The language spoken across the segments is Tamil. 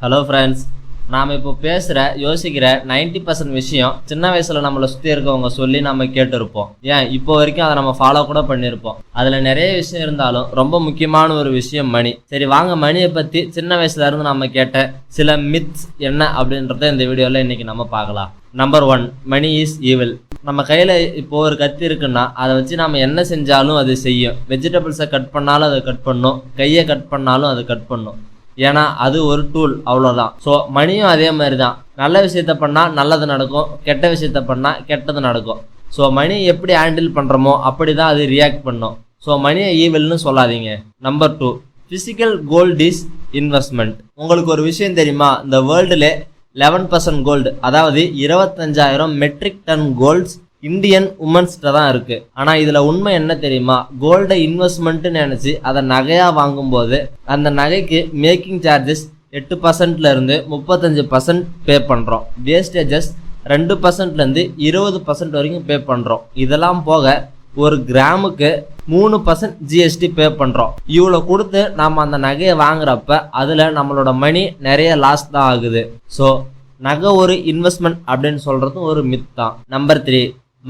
ஹலோ ஃப்ரெண்ட்ஸ் நாம் இப்போ பேசுகிற யோசிக்கிற 90% பர்சன்ட் விஷயம் சின்ன வயசில் நம்மளை சுற்றி இருக்கவங்க சொல்லி நம்ம கேட்டிருப்போம். ஏன்? இப்போ வரைக்கும் அதை நம்ம ஃபாலோ கூட பண்ணியிருப்போம். அதில் நிறைய விஷயம் இருந்தாலும் ரொம்ப முக்கியமான ஒரு விஷயம் மணி. சரி வாங்க மணியை பற்றி சின்ன வயசுலேருந்து நம்ம கேட்ட சில மித்ஸ் என்ன அப்படின்றத இந்த வீடியோவில் இன்றைக்கி நம்ம பார்க்கலாம். Number one money is evil நம்ம கையில் இப்போ ஒரு கத்தி இருக்குன்னா அதை வச்சு நம்ம என்ன செஞ்சாலும் அது செய்யும். வெஜிடபிள்ஸை கட் பண்ணாலும் அதை கட் பண்ணும். கையை கட் பண்ணாலும் அது கட் பண்ணும். ஏன்னா அது ஒரு டூல் அவ்வளோதான் ஸோ மணியும் அதே மாதிரி தான் நல்ல விஷயத்த பண்ணால் நல்லது நடக்கும் கெட்ட விஷயத்த பண்ணால் கெட்டது நடக்கும். ஸோ மணி எப்படி ஹேண்டில் பண்ணுறோமோ அப்படி தான் அது ரியாக்ட் பண்ணும். ஸோ மணியை ஈவெல்னு சொல்லாதீங்க. Number two physical gold is investment உங்களுக்கு ஒரு விஷயம் தெரியுமா? இந்த வேர்ல்டில் லெவன் பர்சன்ட் கோல்டு அதாவது இருபத்தஞ்சாயிரம் மெட்ரிக் டன் கோல்ட்ஸ் இந்தியன் உமன்ஸ்கிட்ட தான் இருக்கு. ஆனா இதுல உண்மை என்ன தெரியுமா? கோல்டை இன்வெஸ்ட்மெண்ட்டுன்னு நினைச்சு அதை நகையா வாங்கும்போது அந்த நகைக்கு மேக்கிங் சார்ஜஸ் எட்டு பர்சன்ட்ல இருந்து முப்பத்தஞ்சு பர்சன்ட் பே பண்றோம். வேஸ்டேஜஸ் ரெண்டு பர்சன்ட்ல இருந்து இருபது பர்சன்ட் வரைக்கும் பே பண்றோம். இதெல்லாம் போக ஒரு கிராமுக்கு மூணு பர்சன்ட் ஜிஎஸ்டி பே பண்ணுறோம் இவ்வளோ கொடுத்து நாம் அந்த நகையை வாங்குறப்ப அதில் நம்மளோட மணி நிறைய லாஸ் தான் ஆகுது. ஸோ நகை ஒரு இன்வெஸ்ட்மெண்ட் அப்படின்னு சொல்கிறதும் ஒரு மித் தான். Number three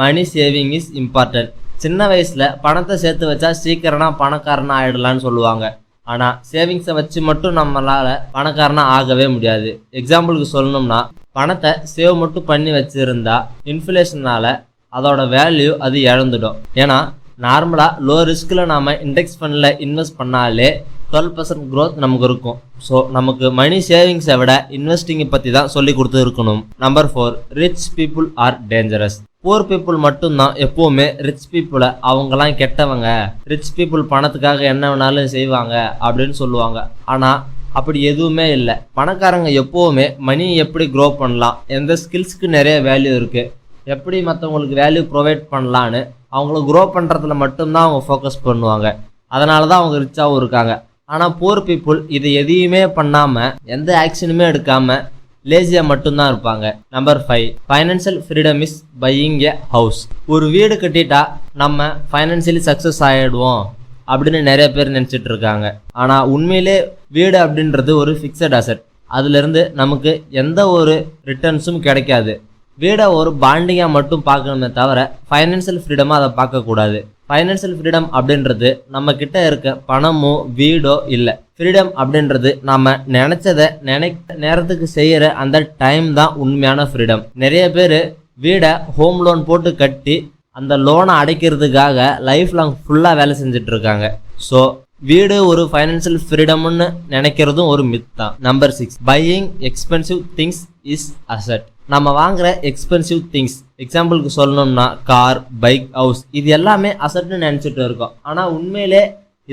money saving is important சின்ன வயசில் பணத்தை சேர்த்து வச்சா சீக்கிரமாக பணக்காரனாக ஆகிடலான்னு சொல்லுவாங்க. ஆனால் சேவிங்ஸை வச்சு மட்டும் நம்மளால் பணக்காரனாக ஆகவே முடியாது. எக்ஸாம்பிளுக்கு சொல்லணும்னா பணத்தை சேவ் மட்டும் பண்ணி வச்சுருந்தா இன்ஃப்ளேஷனால் அதோட வேல்யூ அது இழந்துடும். ஏன்னா நார்மலாக லோ ரிஸ்கில் நாம் இண்டெக்ஸ் ஃபண்டில் இன்வெஸ்ட் பண்ணாலே டுவெல் பர்சன்ட் க்ரோத் நமக்கு இருக்கும். ஸோ நமக்கு மணி சேவிங்ஸை விட இன்வெஸ்டிங்கை பற்றி தான் சொல்லி கொடுத்து இருக்கணும் number four rich people are dangerous poor people மட்டும்தான் எப்போவுமே ரிச் பீப்புளை அவங்கெல்லாம் கெட்டவங்க. ரிச் பீப்புள் பணத்துக்காக என்ன வேணாலும் செய்வாங்க அப்படின்னு சொல்லுவாங்க. ஆனால் அப்படி எதுவுமே இல்லை. பணக்காரங்க எப்போவுமே மணி எப்படி க்ரோ பண்ணலாம் எந்த ஸ்கில்ஸ்க்கு நிறைய வேல்யூ இருக்குது எப்படி மற்றவங்களுக்கு வேல்யூ ப்ரொவைட் பண்ணலான்னு அவங்கள க்ரோ பண்ணுறதுல மட்டும்தான் அவங்க ஃபோக்கஸ் பண்ணுவாங்க. அதனால தான் அவங்க ரிச்சாகவும் இருக்காங்க. ஆனால் போர் பீப்புள் இது எதையுமே பண்ணாமல் எந்த ஆக்ஷனுமே எடுக்காமல் லேசியாக மட்டும்தான் இருப்பாங்க. Number five financial freedom is buying a house ஒரு வீடு கட்டிட்டா நம்ம ஃபைனான்சியலி சக்ஸஸ் ஆகிடுவோம் அப்படின்னு நிறைய பேர் நினச்சிட்டு இருக்காங்க. ஆனால் உண்மையிலே வீடு அப்படின்றது ஒரு ஃபிக்ஸட் அசெட் அதுலேருந்து நமக்கு எந்த ஒரு ரிட்டர்ன்ஸும் கிடைக்காது. வீடை ஒரு பாண்டிங்காக மட்டும் பார்க்கணுமே தவிர ஃபைனான்சியல் ஃப்ரீடமாக அதை பார்க்கக்கூடாது. ஃபைனான்சியல் ஃப்ரீடம் அப்படின்றது நம்ம கிட்ட இருக்க பணமோ வீடோ இல்லை. ஃப்ரீடம் அப்படின்றது நம்ம நினைச்சதை நினைக்க நேரத்துக்கு செய்யற அந்த டைம் தான் உண்மையான ஃப்ரீடம் நிறைய பேர் வீடை ஹோம் லோன் போட்டு கட்டி அந்த லோனை அடைக்கிறதுக்காக லைஃப் லாங் ஃபுல்லாக வேலை செஞ்சிட்ருக்காங்க ஸோ வீடு ஒரு ஃபைனான்சியல் ஃப்ரீடம்னு நினைக்கிறதும் ஒரு மித் தான். Number six buying expensive things is asset நம்ம வாங்குற எக்ஸ்பென்சிவ் திங்ஸ் எக்ஸாம்பிளுக்கு சொல்லணும்னா கார் பைக் ஹவுஸ் இது எல்லாமே அசட்னு நினச்சிட்டு இருக்கோம். ஆனால் உண்மையிலே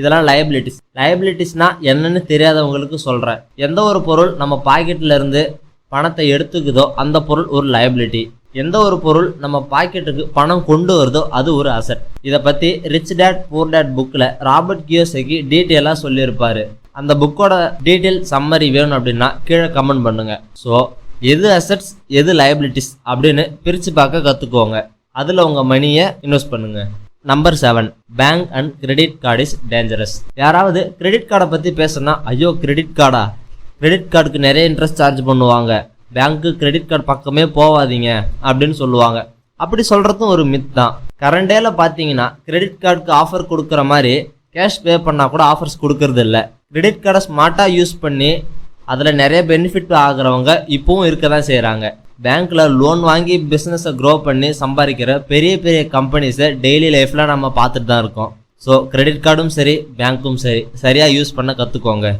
இதெல்லாம் லயபிலிட்டிஸ் லயபிலிட்டிஸ்னா என்னன்னு தெரியாதவங்களுக்கு சொல்கிறேன் எந்த ஒரு பொருள் நம்ம பாக்கெட்ல இருந்து பணத்தை எடுத்துக்குதோ அந்த பொருள் ஒரு லயபிலிட்டி எந்த ஒரு பொருள் நம்ம பாக்கெட்டுக்கு பணம் கொண்டு வருதோ அது ஒரு அசட் இதை பற்றி ரிச் டேட் பூர் டேட் புக்கில் ராபர்ட் கியோசைக்கு டீட்டெயிலாக சொல்லியிருப்பார். அந்த புக்கோட டீட்டெயில் சம்மரி வேணும் அப்படின்னா கீழே கமெண்ட் பண்ணுங்க. ஸோ எது அசட்ஸ் எது லயபிலிட்டிஸ் அப்படின்னு பிரித்து பார்க்க கற்றுக்கோங்க அதில் உங்கள் மணியை இன்வெஸ்ட் பண்ணுங்க. Number seven bank and credit card is dangerous யாராவது கிரெடிட் கார்டை பற்றி பேசுனா ஐயோ கிரெடிட் கார்டா கிரெடிட் கார்டுக்கு நிறைய இன்ட்ரெஸ்ட் சார்ஜ் பண்ணுவாங்க. பேங்க்கு கிரெடிட் கார்டு பக்கமே போகாதீங்க அப்படின்னு சொல்லுவாங்க. அப்படி சொல்கிறதும் ஒரு மித் தான். கரண்டேல பார்த்தீங்கன்னா கிரெடிட் கார்டுக்கு ஆஃபர் கொடுக்குற மாதிரி கேஷ் பே பண்ணால் கூட ஆஃபர்ஸ் கொடுக்கறது இல்லை. கிரெடிட் கார்டை ஸ்மார்ட்டாக யூஸ் பண்ணி அதில் நிறைய பெனிஃபிட் ஆகுறவங்க இப்போவும் இருக்க தான் செய்கிறாங்க பேங்க்கில் லோன் வாங்கி பிஸ்னஸை க்ரோ பண்ணி சம்பாதிக்கிற பெரிய பெரிய கம்பெனிஸை டெய்லி லைஃப்பில் நம்ம பார்த்துட்டு தான் இருக்கோம். ஸோ கிரெடிட் கார்டும் சரி பேங்க்கும் சரி. சரியாக யூஸ் பண்ண கற்றுக்கோங்க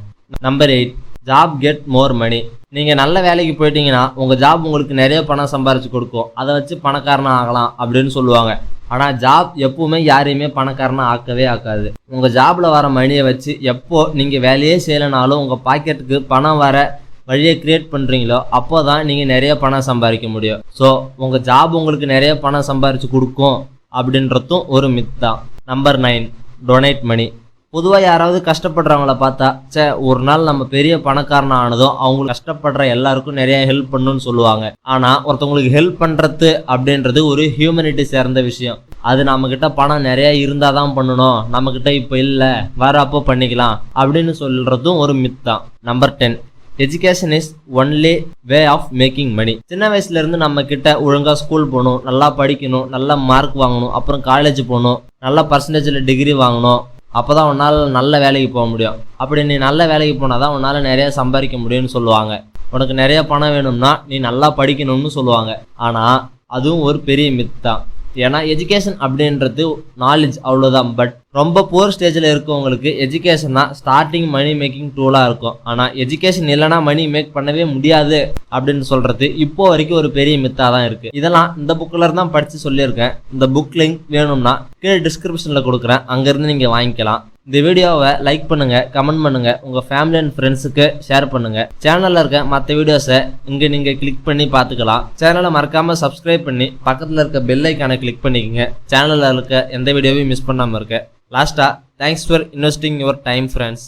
number eight job get more money நீங்கள் நல்ல வேலைக்கு போயிட்டீங்கன்னா உங்கள் ஜாப் உங்களுக்கு நிறைய பணம் சம்பாரிச்சு கொடுக்கும். அதை வச்சு பணக்காரனாக ஆகலாம் அப்படின்னு சொல்லுவாங்க. ஆனால் ஜாப் எப்பவுமே யாரையுமே பணக்காரனாக ஆக்கவே ஆக்காது. உங்கள் ஜாபில் வர மணியை வச்சு எப்போ நீங்கள் வேலையே செய்யலைனாலும் உங்கள் பாக்கெட்டுக்கு பணம் வர வழியை கிரியேட் பண்ணுறீங்களோ அப்போ தான் நீங்கள் நிறைய பணம் சம்பாதிக்க முடியும். ஸோ உங்கள் ஜாப் உங்களுக்கு நிறைய பணம் சம்பாரித்து கொடுக்கும் அப்படின்றதும் ஒரு மித் தான். நம்பர் நைன் டொனேட் மணி பொதுவாக யாராவது கஷ்டப்படுறவங்கள பார்த்தா சே ஒரு நாள் நம்ம பெரிய பணக்காரன் ஆனதும் அவங்களுக்கு கஷ்டப்படுற எல்லாருக்கும் நிறைய ஹெல்ப் பண்ணணும்னு சொல்லுவாங்க. ஆனால் ஒருத்தவங்களுக்கு ஹெல்ப் பண்ணுறது அப்படின்றது ஒரு ஹியூமனிட்டி சேர்ந்த விஷயம். அது நம்மக்கிட்ட பணம் நிறைய இருந்தால் தான் பண்ணணும். நம்மக்கிட்ட இப்போ இல்லை வேற அப்போ பண்ணிக்கலாம் அப்படின்னு சொல்கிறதும் ஒரு மித் தான். Number ten education is only way of making money சின்ன வயசுல இருந்து நம்ம கிட்ட ஒழுங்கா ஸ்கூல் போகணும் நல்லா படிக்கணும் நல்லா மார்க் வாங்கணும் அப்புறம் காலேஜ் போகணும் நல்ல பர்சன்டேஜில் டிகிரி வாங்கணும் அப்பதான் உன்னால் நல்ல வேலைக்கு போக முடியும். அப்படி நீ நல்ல வேலைக்கு போனால் தான் உன்னால் நிறைய சம்பாதிக்க முடியும்னு சொல்லுவாங்க. உனக்கு நிறைய பணம் வேணும்னா நீ நல்லா படிக்கணும்னு சொல்லுவாங்க. ஆனால் அதுவும் ஒரு பெரிய மித் தான். ஏன்னா எஜுகேஷன் அப்படின்றது நாலேஜ் அவ்வளோதான் பட் ரொம்ப புவர் ஸ்டேஜில் இருக்கவங்களுக்கு எஜுகேஷன்னா ஸ்டார்டிங் மணி மேக்கிங் டூலாக இருக்கும். ஆனால் எஜுகேஷன் இல்லைனா மணி மேக் பண்ணவே முடியாது அப்படின்னு சொல்கிறது இப்போ வரைக்கும் ஒரு பெரிய மித்தாக தான் இருக்குது இதெல்லாம் இந்த புக்கில் தான் படித்து சொல்லியிருக்கேன். இந்த புக் லிங்க் வேணும்னா கீழே டிஸ்கிரிப்ஷனில் கொடுக்குறேன். அங்கேருந்து நீங்கள் வாங்கிக்கலாம். இந்த வீடியோவை லைக் பண்ணுங்க கமெண்ட் பண்ணுங்க உங்க ஃபேமிலி அண்ட் ஃப்ரெண்ட்ஸுக்கு ஷேர் பண்ணுங்க. சேனல்ல இருக்க மற்ற வீடியோஸை இங்க நீங்க கிளிக் பண்ணி பார்த்துக்கலாம். சேனலை மறக்காம சப்ஸ்கிரைப் பண்ணி பக்கத்துல இருக்க பெல் ஐக்கானை கிளிக் பண்ணிக்கங்க. சேனல்ல இருக்க எந்த வீடியோவையும் மிஸ் பண்ணாம இருக்க. லாஸ்டா thanks for investing your time friends